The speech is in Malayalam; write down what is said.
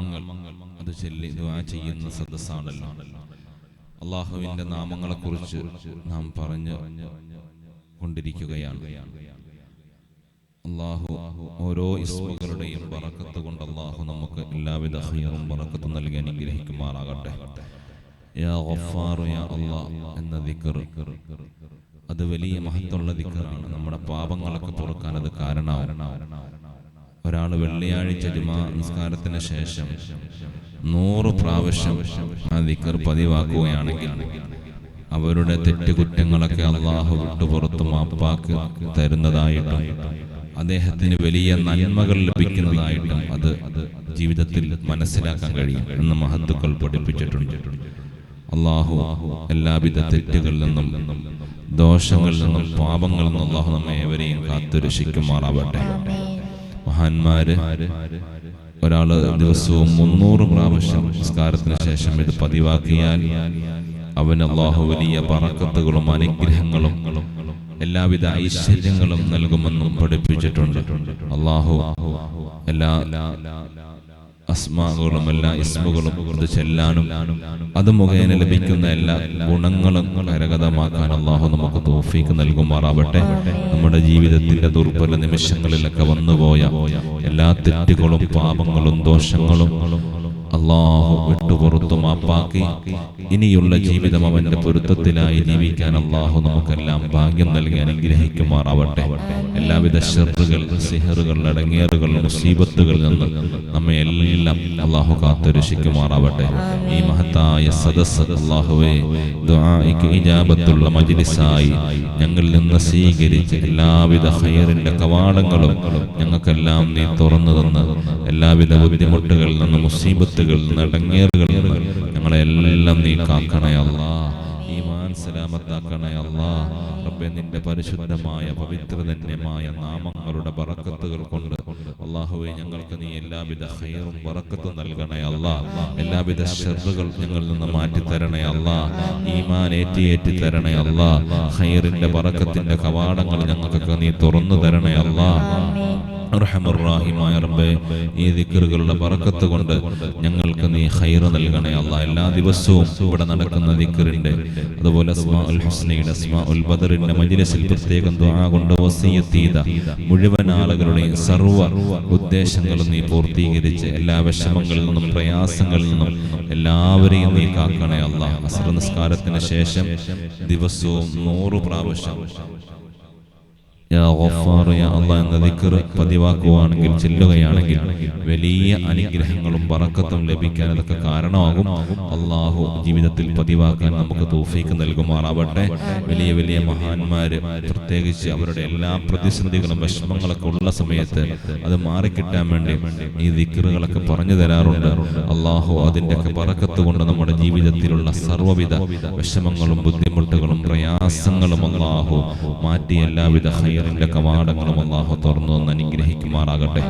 നാമങ്ങൾ അത് ചൊല്ലി ദുആ ചെയ്യുന്ന സദസ്സാണല്ലോ. അള്ളാഹുവിന്റെ നാമങ്ങളെ കുറിച്ച് നാം പറഞ്ഞു കൊണ്ടിരിക്കുകയാണ്. അള്ളാഹു ഓരോ ഇസ്മുകളുടെയും ബറക്കത്ത് കൊണ്ട് അള്ളാഹു നമുക്ക് എല്ലാവിധ ഹൈറും പറക്കത്ത് നൽകി അനുഗ്രഹിക്കുമാറാകട്ടെ. യാ യാ അല്ലാഹ് എന്ന അത് വലിയ മഹത്വമുള്ള ദിക്കറാണ് നമ്മുടെ പാപങ്ങളൊക്കെ പൊറുക്കാൻ അത് കാരണമാവും. ഒരാൾ വെള്ളിയാഴ്ച ജുമാ നിസ്കാരത്തിന് ശേഷം നൂറ് പ്രാവശ്യം ആ ദിക്കർ പതിവാക്കുകയാണെങ്കിൽ അവരുടെ തെറ്റുകുറ്റങ്ങളൊക്കെ അള്ളാഹു വിട്ടു പുറത്തു മാപ്പാക്ക് തരുന്നതായിട്ടും അദ്ദേഹത്തിന് വലിയ നന്മകൾ ലഭിക്കുന്നതായിട്ടും അത് ജീവിതത്തിൽ മനസ്സിലാക്കാൻ കഴിയും എന്ന് മഹത്തുക്കൾ പഠിപ്പിച്ചിട്ടുണ്ട്. അള്ളാഹു എല്ലാവിധ തെറ്റുകളിൽ നിന്നും ദോഷങ്ങളിൽ നിന്നും പാപങ്ങളിൽ നിന്നും അള്ളാഹു നമ്മെ ഏവരെയും കാത്തുരക്ഷിക്കുമാറാവട്ടെ. മഹാന്മാര്. ഒരാൾ ദിവസവും മുന്നൂറ് പ്രാവശ്യം നമസ്കാരത്തിന് ശേഷം ഇത് പതിവാക്കിയാൽ അവൻ അള്ളാഹു വലിയ പറക്കത്തുകളും അനുഗ്രഹങ്ങളും എല്ലാവിധ ഐശ്വര്യങ്ങളും നൽകുമെന്നും പഠിപ്പിച്ചിട്ടുണ്ട്. അള്ളാഹു എല്ലാ അസ്മാകളും എല്ലാ ഇസ്മുകളും അത് ചെല്ലാനും അത് മുഖേന ലഭിക്കുന്ന എല്ലാ ഗുണങ്ങളും കരകതമാക്കാൻ അള്ളാഹു നമുക്ക് തോഫീക്ക് നൽകുമാറാവട്ടെ. നമ്മുടെ ജീവിതത്തിന്റെ ദുർബല നിമിഷങ്ങളിലൊക്കെ വന്നുപോയ എല്ലാ തെറ്റുകളും പാപങ്ങളും ദോഷങ്ങളും അള്ളാഹു വിട്ടുപുറത്തു മാപ്പാക്കി ഇനിയുള്ള ജീവിതം അവന്റെ പൊരുത്തത്തിലായി ജീവിക്കാൻ അള്ളാഹു നമുക്കെല്ലാം ഭാഗ്യം നൽകി അനുഗ്രഹിക്കുമാറാവട്ടെ. എല്ലാവിധ ഷെറുകൾ സിഹറുകൾ അടങ്ങേറുകൾ മുസീബത്തുകളിൽ നിന്ന് നമ്മെ എല്ലാം അള്ളാഹു കാത്തുരക്ഷിക്കുമാറാവട്ടെ. ഈ മഹത്തായ സദസ് അള്ളാഹുവെ ഇജാബത്തുള്ള മജ്ലിസായി ഞങ്ങളിൽ നിന്ന് സ്വീകരിച്ച് എല്ലാവിധ ഹയറിന്റെ കവാടങ്ങളും ഞങ്ങൾക്കെല്ലാം നീ തുറന്നു തന്ന് എല്ലാവിധ ബുദ്ധിമുട്ടുകളിൽ നിന്ന് മുസീബത്തുകളിൽ നിന്ന് ഞങ്ങളെല്ലാം നീ കാക്കണേ ഈമാൻ സലാമത്താക്കണേ റബ്ബെ നിന്റെ പരിശുദ്ധമായ പവിത്രധന്യമായ നാമങ്ങളുടെ ബറക്കത്തുകൾ കൊണ്ട് അള്ളാഹുവെ ഞങ്ങൾക്ക് നീ എല്ലാവിധ ഹൈറും ബറക്കത്തും നൽകണേ അല്ലാ. എല്ലാവിധ ഷെറുകൾ ഞങ്ങളിൽ നിന്ന് മാറ്റി തരണേ അല്ലാ. ഈമാൻ ഏറ്റി ഏറ്റി തരണേ അല്ലാ. ഹൈറിന്റെ ബറക്കത്തിന്റെ കവാടങ്ങൾ ഞങ്ങൾക്കൊക്കെ നീ തുറന്നു തരണേ അല്ലാ. റഹമുറാഹിമായ റബ്ബേ ഈ ദിക്കറുകളുടെ ബറക്കത്ത് കൊണ്ട് ഞങ്ങൾക്ക് നീ ഹൈറ് നൽകണേ അല്ല. എല്ലാ ദിവസവും ഇവിടെ നടക്കുന്ന ദിക്കറിന്റെ അതുപോലെ ഹുസ്നയുടെ ബദറിന്റെ മജ്ലിസിൽ പ്രത്യേകം ദുആ കൊണ്ട് വസിയത്ത് ചെയ്ത മുഴുവൻ ആളുകളുടെയും സർവ ഉദ്ദേശങ്ങളും നീ പൂർത്തീകരിച്ച് എല്ലാ വിഷമങ്ങളിൽ നിന്നും പ്രയാസങ്ങളിൽ നിന്നും എല്ലാവരെയും നീ കാക്കണേ അല്ല. അസർ നിസ്കാരത്തിന് ശേഷം ദിവസവും നൂറ് പ്രാവശ്യം യാ ഗഫാർ യാ അല്ലാഹ് എന്ന ദിക്കർ പതിവാക്കുവാണെങ്കിൽ ചെല്ലുകയാണെങ്കിൽ വലിയ അനുഗ്രഹങ്ങളും പറക്കത്തും ലഭിക്കാൻ അതൊക്കെ കാരണമാകും. അള്ളാഹു ജീവിതത്തിൽ പതിവാക്കാൻ നമുക്ക് തൗഫീക്ക് നൽകുമാറാവട്ടെ. വലിയ വലിയ മഹാന്മാര് പ്രത്യേകിച്ച് അവരുടെ എല്ലാ പ്രതിസന്ധികളും വിഷമങ്ങളൊക്കെ ഉള്ള സമയത്ത് അത് മാറിക്കിട്ടാൻ വേണ്ടി ഈ ദിക്റുകളൊക്കെ പറഞ്ഞു തരാറുണ്ട്. അള്ളാഹു അതിന്റെ ഒക്കെ ബറക്കത്ത് കൊണ്ട് നമ്മുടെ ജീവിതത്തിലുള്ള സർവവിധ വിഷമങ്ങളും ബുദ്ധിമുട്ടുകളും പ്രയാസങ്ങളും അള്ളാഹു മാറ്റി എല്ലാവിധ ഹൈറിന്റെ കവാടങ്ങളും അള്ളാഹു തുറന്നു അനുഗ്രഹിക്കുമാറാകട്ടെ.